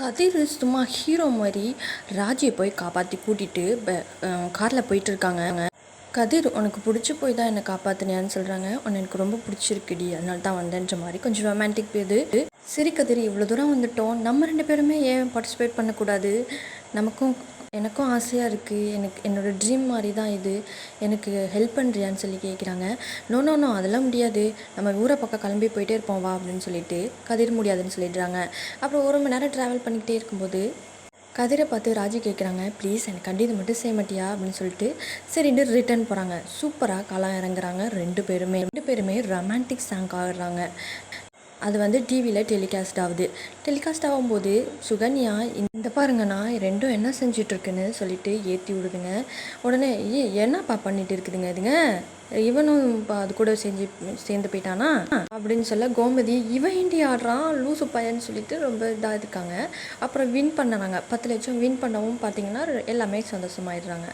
கதிர் சும்மா ஹீரோ மாதிரி ராஜியை போய் காப்பாற்றி கூட்டிகிட்டு காரில் போயிட்டு இருக்காங்க கதிர் உனக்கு பிடிச்சி போய் தான் என்னை காப்பாற்றினியான்னு சொல்கிறாங்க உன்னை எனக்கு ரொம்ப பிடிச்சிருக்குடி. அதனால தான் வந்தேன்ற மாதிரி கொஞ்சம் ரொமான்டிக் பேது சரி கதிர் இவ்வளோ தூரம் வந்துட்டோம். நம்ம ரெண்டு பேருமே ஏன் பார்ட்டிசிபேட் பண்ணக்கூடாது? நமக்கும் எனக்கும் ஆசையாக இருக்குது எனக்கு என்னோடய ட்ரீம் மாதிரி தான் இது. எனக்கு ஹெல்ப் பண்ணுறியான்னு சொல்லி கேட்குறாங்க நோ நோ நோ அதெல்லாம் முடியாது. நம்ம ஊரை பக்கம் கிளம்பி போயிட்டே இருப்போம் வா அப்படின்னு சொல்லிட்டு கதிர் முடியாதுன்னு சொல்லிடுறாங்க. அப்புறம் ஒரு மணி நேரம் ட்ராவல் பண்ணிக்கிட்டே இருக்கும்போது கதிரை பார்த்து ராஜி கேட்குறாங்க ப்ளீஸ் எனக்கு கண்டி மட்டும் செய்ய மாட்டியா? அப்படின்னு சொல்லிட்டு சரின்னு ரிட்டர்ன் போகிறாங்க சூப்பராக களம் இறங்குறாங்க ரெண்டு பேருமே. ரெண்டு பேருமே ரொமான்டிக் சாங் ஆடுறாங்க. அது வந்து டிவியில் டெலிகாஸ்ட் ஆகுது. டெலிகாஸ்ட் ஆகும்போது சுகன்யா இந்த பாருங்கண்ணா ரெண்டும் என்ன செஞ்சிட்ருக்குன்னு சொல்லிட்டு ஏற்றி விடுதுங்க. உடனே ஏ என்னப்பா பண்ணிட்டு இருக்குதுங்க இதுங்க? இவனும் இப்போ அது கூட செஞ்சு சேர்ந்து போயிட்டானா? அப்படின்னு சொல்ல கோமதி இவன் இண்டி ஆடுறான் லூசு பையன்னு சொல்லிட்டு ரொம்ப இதாக இருக்காங்க. அப்புறம் வின் பண்ணுறாங்க பத்து லட்சம் வின் பண்ணவும் பார்த்தீங்கன்னா எல்லாமே சந்தோஷமாயிடுறாங்க.